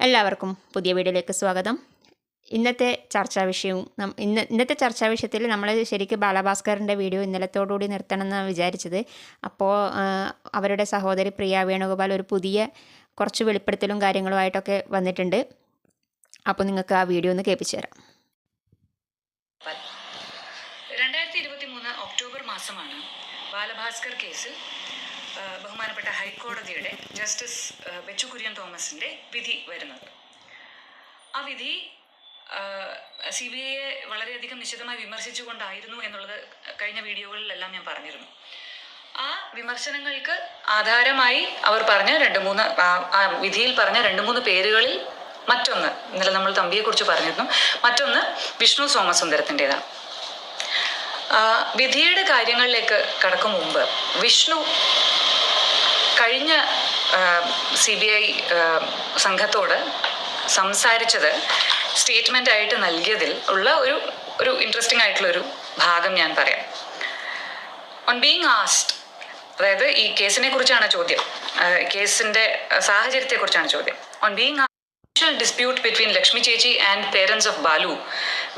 എല്ലാവർക്കും പുതിയ വീഡിയോയിലേക്ക് സ്വാഗതം. ഇന്നത്തെ ചർച്ചാ വിഷയവും ഇന്ന് ഇന്നത്തെ ചർച്ചാ വിഷയത്തിൽ നമ്മൾ ശരിക്കും ബാലഭാസ്കറിന്റെ വീഡിയോ ഇന്നലത്തോടുകൂടി നിർത്തണമെന്ന് വിചാരിച്ചത്. അപ്പോൾ അവരുടെ സഹോദരി പ്രിയ വേണുഗോപാൽ ഒരു പുതിയ കുറച്ച് വെളിപ്പെടുത്തലും കാര്യങ്ങളുമായിട്ടൊക്കെ വന്നിട്ടുണ്ട്. അപ്പോൾ നിങ്ങൾക്ക് ആ വീഡിയോ ഒന്ന് കേൾപ്പിച്ചു തരാം. രണ്ടായിരത്തി ഇരുപത്തി മൂന്ന് ഒക്ടോബർ മാസമാണ് ബാലഭാസ്കർ കേസിൽ ആ, ബഹുമാനപ്പെട്ട ഹൈക്കോടതിയുടെ ജസ്റ്റിസ് ബെച്ചു കുര്യൻ തോമസിന്റെ വിധി വരുന്നത്. ആ വിധി സി ബി ഐയെ വളരെയധികം നിശിതമായി വിമർശിച്ചുകൊണ്ടായിരുന്നു എന്നുള്ളത് കഴിഞ്ഞ വീഡിയോകളിലെല്ലാം ഞാൻ പറഞ്ഞിരുന്നു. ആ വിമർശനങ്ങൾക്ക് ആധാരമായി അവർ പറഞ്ഞ രണ്ട് മൂന്ന് ആ- വിധിയിൽ പറഞ്ഞ രണ്ട് മൂന്ന് പേരുകളിൽ മറ്റൊന്ന് ഇന്നലെ നമ്മൾ തമ്പിയെക്കുറിച്ച് പറഞ്ഞിരുന്നു മറ്റൊന്ന് വിഷ്ണു സോമസുന്ദരത്തിന്റെതാണ്. വിധിയുടെ കാര്യങ്ങളിലേക്ക് കടക്കും മുമ്പ് വിഷ്ണു കഴിഞ്ഞ സി ബി ഐ സംഘത്തോട് സംസാരിച്ചത് സ്റ്റേറ്റ്മെന്റ് ആയിട്ട് നൽകിയതിൽ ഉള്ള ഒരു ഒരു ഇൻട്രസ്റ്റിംഗ് ആയിട്ടുള്ള ഒരു ഭാഗം ഞാൻ പറയാം. ഓൺ ബീങ് ആസ്റ്റ് അതായത് ഈ കേസിനെ കുറിച്ചാണ് ചോദ്യം. കേസിന്റെ സാഹചര്യത്തെ കുറിച്ചാണ് ചോദ്യം. On being dispute between Lakshmi Chechi and parents of Balu,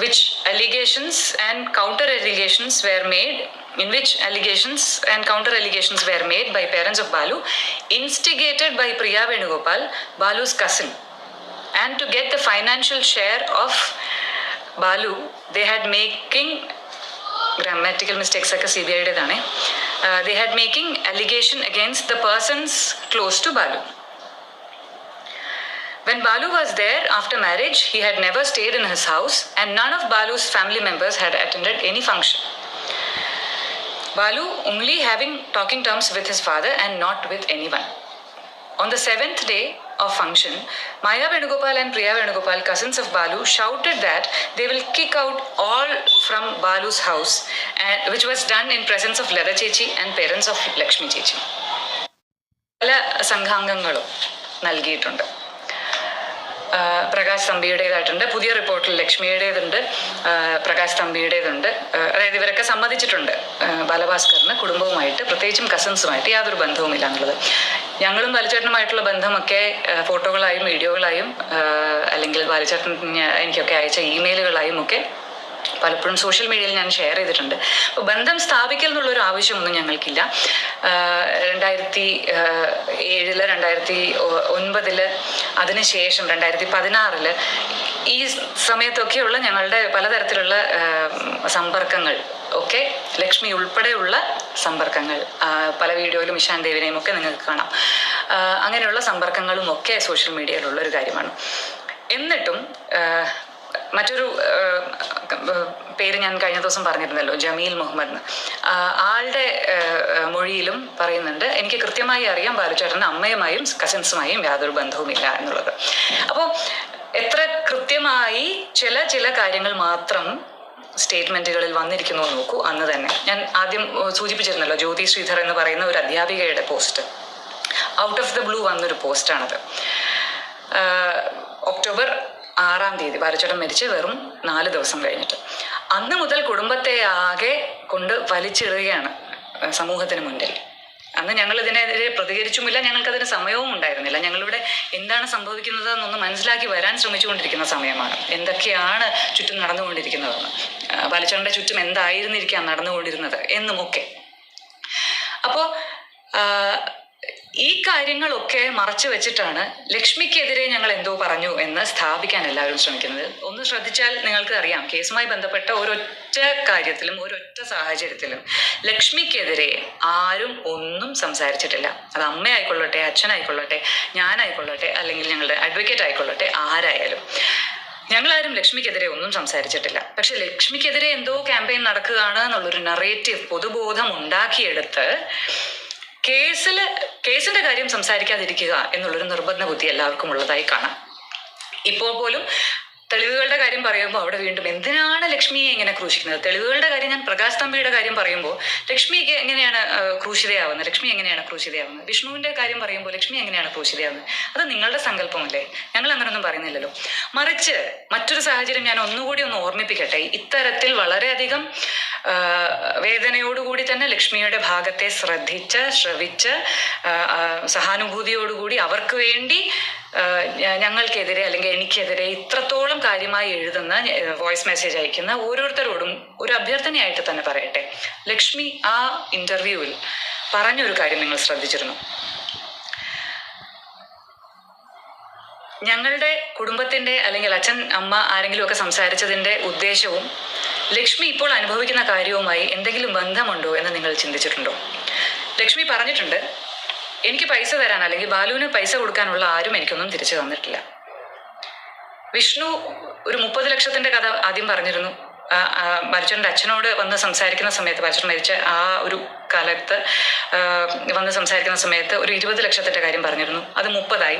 which allegations and counter allegations were made, in which allegations and counter allegations were made by parents of Balu, instigated by Priya Venugopal, Balu's cousin. And to get the financial share of Balu, they had making grammatical mistakes ഒക്കെ C B ഐയുടേതാണ് they had making allegation against the persons close to Balu When Balu was there after marriage, he had never stayed in his house, and none of Balu's family members had attended any function. Balu only having talking terms with his father and not with anyone. On the seventh day of function, Maya Venugopal and Priya Venugopal, cousins of Balu, shouted that they will kick out all from Balu's house, and, which was done in presence of Leda Chechi and parents of Lakshmi Chechi. പല സംഘാംഗങ്ങളും നൽകിയിട്ടുണ്ട് ആ, പ്രകാശ് തമ്പിയുടേതായിട്ടുണ്ട്. പുതിയ റിപ്പോർട്ടിൽ ലക്ഷ്മിയുടേതുണ്ട്. പ്രകാശ് തമ്പിയുടേതുണ്ട്. അതായത് ഇവരൊക്കെ സമ്മതിച്ചിട്ടുണ്ട്. ബാലഭാസ്കറിന് കുടുംബവുമായിട്ട് പ്രത്യേകിച്ചും കസിൻസുമായിട്ട് യാതൊരു ബന്ധവുമില്ല എന്നുള്ളത്. ഞങ്ങളും ബാലചേട്ടനുമായിട്ടുള്ള ബന്ധമൊക്കെ ഫോട്ടോകളായും വീഡിയോകളായും അല്ലെങ്കിൽ ബാലചേട്ടൻ എനിക്കൊക്കെ അയച്ച ഇമെയിലുകളായും ഒക്കെ പലപ്പോഴും സോഷ്യൽ മീഡിയയിൽ ഞാൻ ഷെയർ ചെയ്തിട്ടുണ്ട്. അപ്പോൾ ബന്ധം സ്ഥാപിക്കൽ എന്നുള്ളൊരു ആവശ്യമൊന്നും ഞങ്ങൾക്കില്ല. രണ്ടായിരത്തി ഏഴിൽ രണ്ടായിരത്തി ഒൻപതിൽ അതിനുശേഷം രണ്ടായിരത്തി പതിനാറിൽ ഈ സമയത്തൊക്കെയുള്ള ഞങ്ങളുടെ പലതരത്തിലുള്ള സമ്പർക്കങ്ങൾ ഒക്കെ ലക്ഷ്മി ഉൾപ്പെടെയുള്ള സമ്പർക്കങ്ങൾ പല വീഡിയോയിലും ഇഷാൻ ദേവിനെയും ഒക്കെ നിങ്ങൾക്ക് കാണാം. അങ്ങനെയുള്ള സമ്പർക്കങ്ങളും ഒക്കെ സോഷ്യൽ മീഡിയയിലുള്ള ഒരു കാര്യമാണ്. എന്നിട്ടും മറ്റൊരു പേര് ഞാൻ കഴിഞ്ഞ ദിവസം പറഞ്ഞിരുന്നല്ലോ ജമീൽ മുഹമ്മദ്. ആളുടെ മൊഴിയിലും പറയുന്നുണ്ട് എനിക്ക് കൃത്യമായി അറിയാം ബാലുചേട്ടന്റെ അമ്മയുമായും കസിൻസുമായും യാതൊരു ബന്ധവുമില്ല എന്നുള്ളത്. അപ്പോൾ എത്ര കൃത്യമായി ചില ചില കാര്യങ്ങൾ മാത്രം സ്റ്റേറ്റ്മെന്റുകളിൽ വന്നിരിക്കുന്നു നോക്കൂ അന്ന് തന്നെ. ഞാൻ ആദ്യം സൂചിപ്പിച്ചിരുന്നല്ലോ ജ്യോതി ശ്രീധർ എന്ന് പറയുന്ന ഒരു അധ്യാപികയുടെ post. Out of the blue വന്നൊരു പോസ്റ്റാണത്. ഒക്ടോബർ ആറാം തീയതി ബാലച്ചേട്ടൻ മരിച്ച് വെറും നാല് ദിവസം കഴിഞ്ഞിട്ട്. അന്ന് മുതൽ കുടുംബത്തെ ആകെ കൊണ്ട് വലിച്ചിടുകയാണ് സമൂഹത്തിന് മുന്നിൽ. അന്ന് ഞങ്ങൾ ഇതിനെതിരെ പ്രതികരിച്ചുമില്ല ഞങ്ങൾക്കതിന് സമയവും ഉണ്ടായിരുന്നില്ല. ഞങ്ങളിവിടെ എന്താണ് സംഭവിക്കുന്നത് എന്നൊന്ന് മനസ്സിലാക്കി വരാൻ ശ്രമിച്ചുകൊണ്ടിരിക്കുന്ന സമയമാണ്. എന്തൊക്കെയാണ് ചുറ്റും നടന്നുകൊണ്ടിരിക്കുന്നതെന്ന് ബാലച്ചേട്ടന്റെ ചുറ്റും എന്തായിരുന്നിരിക്കാം നടന്നുകൊണ്ടിരുന്നത് എന്നുമൊക്കെ. അപ്പോൾ ഈ കാര്യങ്ങളൊക്കെ മറച്ചു വെച്ചിട്ടാണ് ലക്ഷ്മിക്കെതിരെ ഞങ്ങൾ എന്തോ പറഞ്ഞു എന്ന് സ്ഥാപിക്കാൻ എല്ലാവരും ശ്രമിക്കുന്നത്. ഒന്ന് ശ്രദ്ധിച്ചാൽ നിങ്ങൾക്ക് അറിയാം കേസുമായി ബന്ധപ്പെട്ട ഒരൊറ്റ കാര്യത്തിലും ഒരൊറ്റ സാഹചര്യത്തിലും ലക്ഷ്മിക്കെതിരെ ആരും ഒന്നും സംസാരിച്ചിട്ടില്ല. അത് അമ്മയായിക്കൊള്ളട്ടെ അച്ഛനായിക്കൊള്ളട്ടെ ഞാനായിക്കൊള്ളട്ടെ അല്ലെങ്കിൽ ഞങ്ങളുടെ അഡ്വക്കേറ്റ് ആയിക്കൊള്ളട്ടെ ആരായാലും. ഞങ്ങളാരും ലക്ഷ്മിക്കെതിരെ ഒന്നും സംസാരിച്ചിട്ടില്ല. പക്ഷെ ലക്ഷ്മിക്കെതിരെ എന്തോ ക്യാമ്പയിൻ നടക്കുകയാണ് എന്നുള്ളൊരു നറേറ്റീവ് പൊതുബോധം ഉണ്ടാക്കിയെടുത്ത് കേസിൽ കേസിന്റെ കാര്യം സംസാരിക്കാതിരിക്കുക എന്നുള്ളൊരു നിർബന്ധ ബുദ്ധി എല്ലാവർക്കും ഉള്ളതായി കാണാം. ഇപ്പോൾ പോലും തെളിവുകളുടെ കാര്യം പറയുമ്പോൾ അവിടെ വീണ്ടും എന്തിനാണ് ലക്ഷ്മിയെ ഇങ്ങനെ ക്രൂശിക്കുന്നത്? തെളിവുകളുടെ കാര്യം ഞാൻ പ്രകാശ് തമ്പിയുടെ കാര്യം പറയുമ്പോൾ ലക്ഷ്മിക്ക് എങ്ങനെയാണ് ക്രൂശിതയാവുന്നത്? ലക്ഷ്മി എങ്ങനെയാണ് ക്രൂശിതയാവുന്നത്? വിഷ്ണുവിന്റെ കാര്യം പറയുമ്പോൾ ലക്ഷ്മി എങ്ങനെയാണ് ക്രൂശിതയാവുന്നത്? അത് നിങ്ങളുടെ സങ്കല്പമല്ലേ? ഞങ്ങൾ അങ്ങനൊന്നും പറയുന്നില്ലല്ലോ. മറിച്ച് മറ്റൊരു സാഹചര്യം ഞാൻ ഒന്നുകൂടി ഒന്ന് ഓർമ്മിപ്പിക്കട്ടെ. ഇത്തരത്തിൽ വളരെയധികം വേദനയോടുകൂടി തന്നെ ലക്ഷ്മിയുടെ ഭാഗത്തെ ശ്രദ്ധിച്ച് ശ്രവിച്ച് സഹാനുഭൂതിയോടുകൂടി അവർക്ക് വേണ്ടി ഞങ്ങൾക്കെതിരെ അല്ലെങ്കിൽ എനിക്കെതിരെ ഇത്രത്തോളം കാര്യമായി എഴുതുന്ന വോയിസ് മെസ്സേജ് അയക്കുന്ന ഓരോരുത്തരോടും ഒരു അഭ്യർത്ഥനയായിട്ട് തന്നെ പറയട്ടെ. ലക്ഷ്മി ആ ഇന്റർവ്യൂവിൽ പറഞ്ഞൊരു കാര്യം നിങ്ങൾ ശ്രദ്ധിച്ചിരുന്നു. ഞങ്ങളുടെ കുടുംബത്തിന്റെ അല്ലെങ്കിൽ അച്ഛൻ അമ്മ ആരെങ്കിലും ഒക്കെ സംസാരിച്ചതിന്റെ ഉദ്ദേശവും ലക്ഷ്മി ഇപ്പോൾ അനുഭവിക്കുന്ന കാര്യവുമായി എന്തെങ്കിലും ബന്ധമുണ്ടോ എന്ന് നിങ്ങൾ ചിന്തിച്ചിട്ടുണ്ടോ? ലക്ഷ്മി പറഞ്ഞിട്ടുണ്ട് എനിക്ക് പൈസ തരാൻ അല്ലെങ്കിൽ ബാലുവിന് പൈസ കൊടുക്കാനുള്ള ആരും എനിക്കൊന്നും തിരിച്ചു തന്നിട്ടില്ല. വിഷ്ണു ഒരു മുപ്പത് ലക്ഷത്തിന്റെ കഥ ആദ്യം പറഞ്ഞിരുന്നു. മരിച്ചവന്റെ അച്ഛനോട് വന്ന് സംസാരിക്കുന്ന സമയത്ത് മരിച്ചൻ മരിച്ച ആ ഒരു കാലത്ത് വന്ന് സംസാരിക്കുന്ന സമയത്ത് ഒരു ഇരുപത് ലക്ഷത്തിന്റെ കാര്യം പറഞ്ഞിരുന്നു. അത് മുപ്പതായി.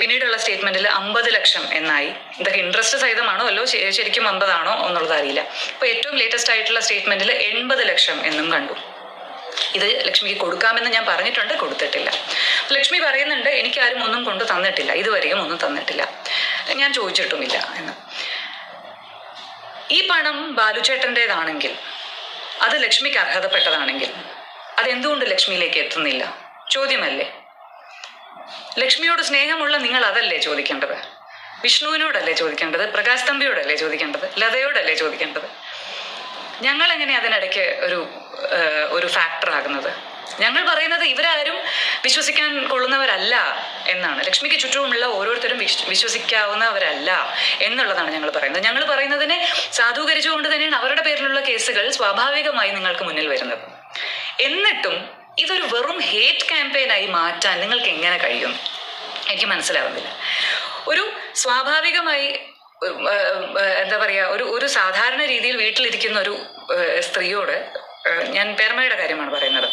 പിന്നീടുള്ള സ്റ്റേറ്റ്മെന്റിൽ അമ്പത് ലക്ഷം എന്നായി. ഇതൊക്കെ ഇൻട്രസ്റ്റ് സഹിതമാണോ അല്ലോ? ശരിക്കും അമ്പതാണോ എന്നുള്ളത് അറിയില്ല. ഇപ്പൊ ഏറ്റവും ലേറ്റസ്റ്റ് ആയിട്ടുള്ള സ്റ്റേറ്റ്മെന്റിൽ എൺപത് ലക്ഷം എന്നും കണ്ടു. ഇത് ലക്ഷ്മിക്ക് കൊടുക്കാമെന്ന് ഞാൻ പറഞ്ഞിട്ടുണ്ട് കൊടുത്തിട്ടില്ല. ലക്ഷ്മി പറയുന്നുണ്ട് എനിക്ക് ആരും ഒന്നും കൊണ്ട് തന്നിട്ടില്ല. ഇതുവരെയും ഒന്നും തന്നിട്ടില്ല. ഞാൻ ചോദിച്ചിട്ടുമില്ല എന്ന്. ഈ പണം ബാലുചേട്ടന്റെതാണെങ്കിൽ അത് ലക്ഷ്മിക്ക് അർഹതപ്പെട്ടതാണെങ്കിൽ അതെന്തുകൊണ്ട് ലക്ഷ്മിയിലേക്ക് എത്തുന്നില്ല? ചോദ്യമല്ലേ? ലക്ഷ്മിയോട് സ്നേഹമുള്ള നിങ്ങൾ അതല്ലേ ചോദിക്കേണ്ടത്? വിഷ്ണുവിനോടല്ലേ ചോദിക്കേണ്ടത്? പ്രകാശ് തമ്പിയോടല്ലേ ചോദിക്കേണ്ടത്? ലതയോടല്ലേ ചോദിക്കേണ്ടത്? ഞങ്ങൾ എങ്ങനെ അതിനിടയ്ക്ക് ഒരു ഒരു ഫാക്ടർ ആകുന്നത്. ഞങ്ങൾ പറയുന്നത് ഇവരാരും വിശ്വസിക്കാൻ കൊള്ളുന്നവരല്ല എന്നാണ്. ലക്ഷ്മിക്ക് ചുറ്റുമുള്ള ഓരോരുത്തരും വിശ്വസിക്കാവുന്നവരല്ല എന്നുള്ളതാണ് ഞങ്ങൾ പറയുന്നത്. ഞങ്ങൾ പറയുന്നതിനെ സാധൂകരിച്ചുകൊണ്ട് തന്നെയാണ് അവരുടെ പേരിലുള്ള കേസുകൾ സ്വാഭാവികമായി നിങ്ങൾക്ക് മുന്നിൽ വരുന്നത്. എന്നിട്ടും ഇതൊരു വെറും ഹേറ്റ് ക്യാമ്പയിനായി മാറ്റാൻ നിങ്ങൾക്ക് എങ്ങനെ കഴിയും? എനിക്ക് മനസ്സിലാവുന്നില്ല. ഒരു സ്വാഭാവികമായി എന്താ പറയുക ഒരു ഒരു സാധാരണ രീതിയിൽ വീട്ടിലിരിക്കുന്ന ഒരു സ്ത്രീയോട് ഞാൻ പേർമയുടെ കാര്യമാണ് പറയുന്നത്.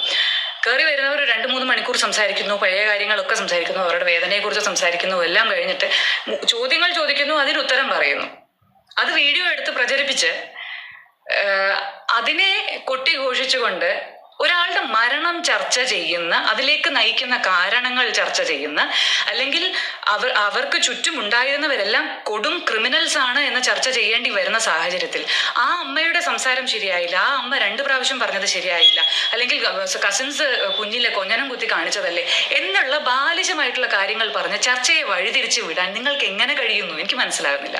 കയറി വരുന്നവർ രണ്ട് മൂന്ന് മണിക്കൂർ സംസാരിക്കുന്നു പഴയ കാര്യങ്ങളൊക്കെ സംസാരിക്കുന്നു അവരുടെ വേദനയെക്കുറിച്ച് സംസാരിക്കുന്നു എല്ലാം കഴിഞ്ഞിട്ട് ചോദ്യങ്ങൾ ചോദിക്കുന്നു അതിന് ഉത്തരം പറയുന്നു. അത് വീഡിയോ എടുത്ത് പ്രചരിപ്പിച്ച് അതിനെ കൊട്ടി കൊട്ടിഘോഷിച്ചുകൊണ്ട് ഒരാളുടെ മരണം ചർച്ച ചെയ്യുന്ന അതിലേക്ക് നയിക്കുന്ന കാരണങ്ങൾ ചർച്ച ചെയ്യുന്ന അല്ലെങ്കിൽ അവർ അവർക്ക് ചുറ്റുമുണ്ടായിരുന്നവരെല്ലാം കൊടും ക്രിമിനൽസ് ആണ് എന്ന് ചർച്ച ചെയ്യേണ്ടി വരുന്ന സാഹചര്യത്തിൽ ആ അമ്മയുടെ സംസാരം ശരിയായില്ല ആ അമ്മ രണ്ട് പ്രാവശ്യം പറഞ്ഞത് ശരിയായില്ല അല്ലെങ്കിൽ കസിൻസ് കുഞ്ഞിലെ കൊഞ്ഞനം കുത്തി കാണിച്ചതല്ലേ എന്നുള്ള ബാലിശമായിട്ടുള്ള കാര്യങ്ങൾ പറഞ്ഞ് ചർച്ചയെ വഴിതിരിച്ചു വിടാൻ നിങ്ങൾക്ക് എങ്ങനെ കഴിയുന്നു? എനിക്ക് മനസ്സിലാകുന്നില്ല.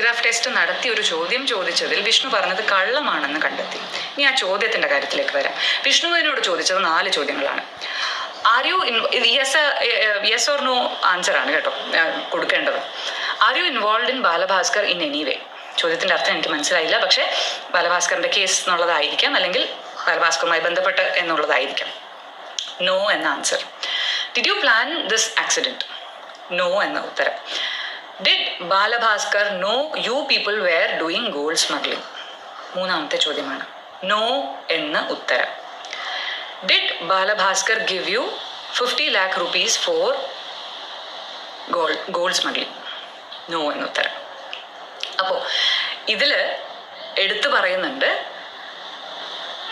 ഗ്രാഫ് ടെസ്റ്റ് നടത്തി ഒരു ചോദ്യം ചോദിച്ചതിൽ വിഷ്ണു പറഞ്ഞത് കള്ളമാണെന്ന് കണ്ടെത്തി. ഇനി ആ ചോദ്യത്തിന്റെ കാര്യത്തിലേക്ക് വരാം. വിഷ്ണുവിനോട് ചോദിച്ചത് നാല് ചോദ്യങ്ങളാണ്. Are you yes yes or no answer ആണ് കേട്ടോ കൊടുക്കേണ്ടത്. Are you involve in Balabhaskar in any way ചോദ്യത്തിന്റെ അർത്ഥം എനിക്ക് മനസ്സിലായില്ല പക്ഷേ ബാലഭാസ്കറിന്റെ കേസ് എന്നുള്ളതായിരിക്കാം അല്ലെങ്കിൽ ബാലഭാസ്കറുമായി ബന്ധപ്പെട്ട് എന്നുള്ളതായിരിക്കാം. നോ എന്ന answer did you plan this accident no എന്ന ഉത്തരം. Did Balabhaskar know you people were doing gold smuggling മൂന്നാമത്തെ ചോദ്യമാണ്. നോ എന്ന ഉത്തരം. Did Balabhaskar give you fifty lakh rupees for gold gold smuggling no എന്ന ഉത്തരം. അപ്പോൾ ഇതിൽ എടുത്തു പറയുന്നുണ്ട്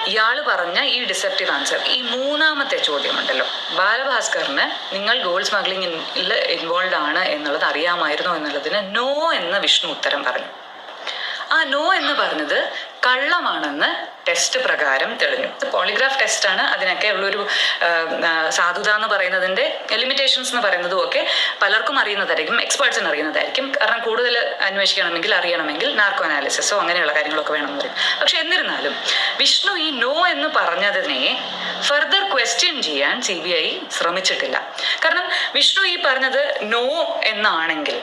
ഇയാൾ പറഞ്ഞ ഈ ഡിസെപ്റ്റീവ് ആൻസർ ഈ മൂന്നാമത്തെ ചോദ്യമുണ്ടല്ലോ. ബാലഭാസ്കറിന് നിങ്ങൾ ഗോൾഡ് സ്മഗ്ലിംഗിൽ ഇൻവോൾവ് ആണ് എന്നുള്ളത് അറിയാമായിരുന്നു എന്നുള്ളതിന് നോ എന്ന് വിഷ്ണു ഉത്തരം പറഞ്ഞു. ആ നോ എന്ന് പറഞ്ഞത് കള്ളമാണെന്ന് ടെസ്റ്റ് പ്രകാരം തെളിഞ്ഞു. പോളിഗ്രാഫ് ടെസ്റ്റ് ആണ്. അതിനൊക്കെ ഉള്ളൊരു സാധുത എന്ന് പറയുന്നതിന്റെ ലിമിറ്റേഷൻസ് എന്ന് പറയുന്നതും ഒക്കെ പലർക്കും അറിയുന്നതായിരിക്കും എക്സ്പേർട്സിന് അറിയുന്നതായിരിക്കും. കാരണം കൂടുതൽ അന്വേഷിക്കണമെങ്കിൽ അറിയണമെങ്കിൽ നാർക്കോ അനാലിസിസോ അങ്ങനെയുള്ള കാര്യങ്ങളൊക്കെ വേണമെന്ന് പറയും. പക്ഷെ എന്നിരുന്നാലും വിഷ്ണു ഈ നോ എന്ന് പറഞ്ഞതിനെ ഫർദർ ക്വസ്റ്റ്യൻ ചെയ്യാൻ സി ബി ഐ ശ്രമിച്ചിട്ടില്ല. കാരണം വിഷ്ണു ഈ പറഞ്ഞത് നോ എന്നാണെങ്കിൽ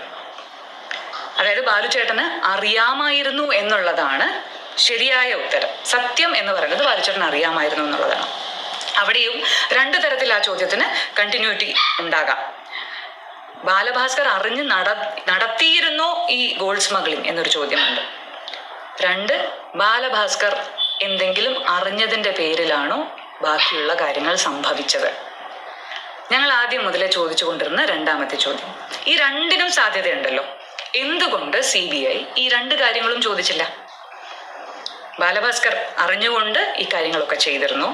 അതായത് ബാലുചേട്ടന് അറിയാമായിരുന്നു എന്നുള്ളതാണ് ശരിയായ ഉത്തരം. സത്യം എന്ന് പറയുന്നത് ബാലുചേട്ടൻ അറിയാമായിരുന്നു എന്നുള്ളതാണ്. അവിടെയും രണ്ടു തരത്തിൽ ആ ചോദ്യത്തിന് കണ്ടിന്യൂറ്റി ഉണ്ടാകാം. ബാലഭാസ്കർ അറിഞ്ഞ് നട നടത്തിയിരുന്നോ ഈ ഗോൾഡ് സ്മഗ്ലിംഗ് എന്നൊരു ചോദ്യമുണ്ട്. രണ്ട് ബാലഭാസ്കർ എന്തെങ്കിലും അറിഞ്ഞതിന്റെ പേരിലാണോ ബാക്കിയുള്ള കാര്യങ്ങൾ സംഭവിച്ചത്? ഞങ്ങൾ ആദ്യം മുതലേ ചോദിച്ചു കൊണ്ടിരുന്ന രണ്ടാമത്തെ ചോദ്യം. ഈ രണ്ടിനും സാധ്യതയുണ്ടല്ലോ. എന്തുകൊണ്ട് സി ബി ഐ ഈ രണ്ട് കാര്യങ്ങളും ചോദിച്ചില്ല? ബാലഭാസ്കർ അറിഞ്ഞുകൊണ്ട് ഈ കാര്യങ്ങളൊക്കെ ചെയ്തിരുന്നു.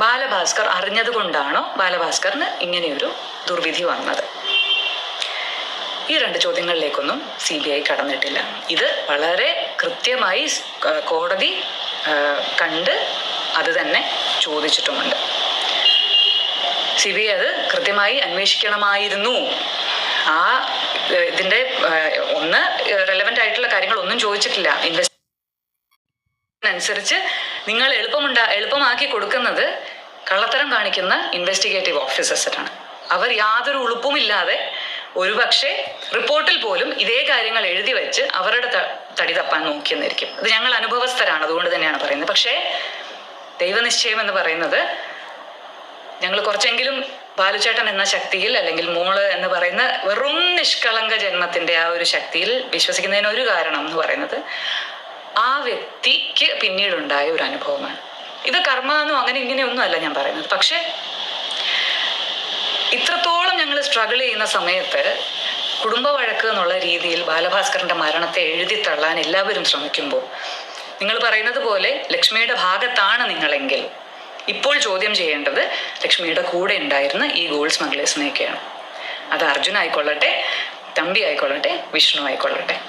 ബാലഭാസ്കർ അറിഞ്ഞതുകൊണ്ടാണോ ബാലഭാസ്കറിന് ഇങ്ങനെയൊരു ദുർവിധി വന്നത്? ഈ രണ്ട് ചോദ്യങ്ങളിലേക്കൊന്നും സി ബി ഐ കടന്നിട്ടില്ല. ഇത് വളരെ കൃത്യമായി കോടതി കണ്ട് അത് തന്നെ ചോദിച്ചിട്ടുമുണ്ട്. സി ബി ഐ അത് കൃത്യമായി അന്വേഷിക്കണമായിരുന്നു. ആ ഇതിന്റെ ഒന്ന് റെലവെന്റ് ആയിട്ടുള്ള കാര്യങ്ങൾ ഒന്നും ചോദിച്ചിട്ടില്ല. ഇൻവെസ്റ്റ് അനുസരിച്ച് നിങ്ങൾ എളുപ്പമുണ്ടാ എളുപ്പമാക്കി കൊടുക്കുന്നത് കള്ളത്തരം കാണിക്കുന്ന ഇൻവെസ്റ്റിഗേറ്റീവ് ഓഫീസേഴ്സിനാണ് അവർ യാതൊരു ഉളുപ്പുമില്ലാതെ ഒരുപക്ഷെ റിപ്പോർട്ടിൽ പോലും ഇതേ കാര്യങ്ങൾ എഴുതി വെച്ച് അവരുടെ തടി തപ്പാൻ നോക്കിയെന്നിരിക്കും. അത് ഞങ്ങൾ അനുഭവസ്ഥരാണ് അതുകൊണ്ട് തന്നെയാണ് പറയുന്നത്. പക്ഷേ ദൈവനിശ്ചയം എന്ന് പറയുന്നത് ഞങ്ങൾ കുറച്ചെങ്കിലും ബാലുചേട്ടൻ എന്ന ശക്തിയിൽ അല്ലെങ്കിൽ മോൾ എന്ന് പറയുന്ന വെറും നിഷ്കളങ്ക ജന്മത്തിന്റെ ആ ഒരു ശക്തിയിൽ വിശ്വസിക്കുന്നതിന് ഒരു കാരണം എന്ന് പറയുന്നത് ആ വ്യക്തിക്ക് പിന്നീടുണ്ടായ ഒരു അനുഭവമാണ്. ഇത് കർമ്മ എന്നോ അങ്ങനെ ഇങ്ങനെയൊന്നും അല്ല ഞാൻ പറയുന്നത്. പക്ഷെ ഇത്രത്തോളം ഞങ്ങൾ സ്ട്രഗിൾ ചെയ്യുന്ന സമയത്ത് കുടുംബ വഴക്ക് എന്നുള്ള രീതിയിൽ ബാലഭാസ്കറിന്റെ മരണത്തെ എഴുതി തള്ളാൻ എല്ലാവരും ശ്രമിക്കുമ്പോൾ നിങ്ങൾ പറയുന്നത് പോലെ ലക്ഷ്മിയുടെ ഭാഗത്താണ് നിങ്ങളെങ്കിൽ ഇപ്പോൾ ചോദ്യം ചെയ്യേണ്ടത് ലക്ഷ്മിയുടെ കൂടെ ഉണ്ടായിരുന്ന ഈ ഗോൾഡ് സ്മഗ്ലേഴ്സിനെയൊക്കെയാണ് അത് അർജുൻ ആയിക്കൊള്ളട്ടെ തമ്പി ആയിക്കൊള്ളട്ടെ വിഷ്ണു ആയിക്കൊള്ളട്ടെ.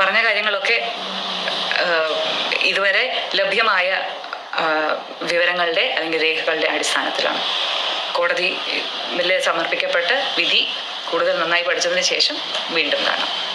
പറഞ്ഞ കാര്യങ്ങളൊക്കെ ഇതുവരെ ലഭ്യമായ വിവരങ്ങളുടെ അല്ലെങ്കിൽ രേഖകളുടെ അടിസ്ഥാനത്തിലാണ്. കോടതി സമർപ്പിക്കപ്പെട്ട വിധി കൂടുതൽ നന്നായി പഠിച്ചതിന് ശേഷം വീണ്ടും കാണാം.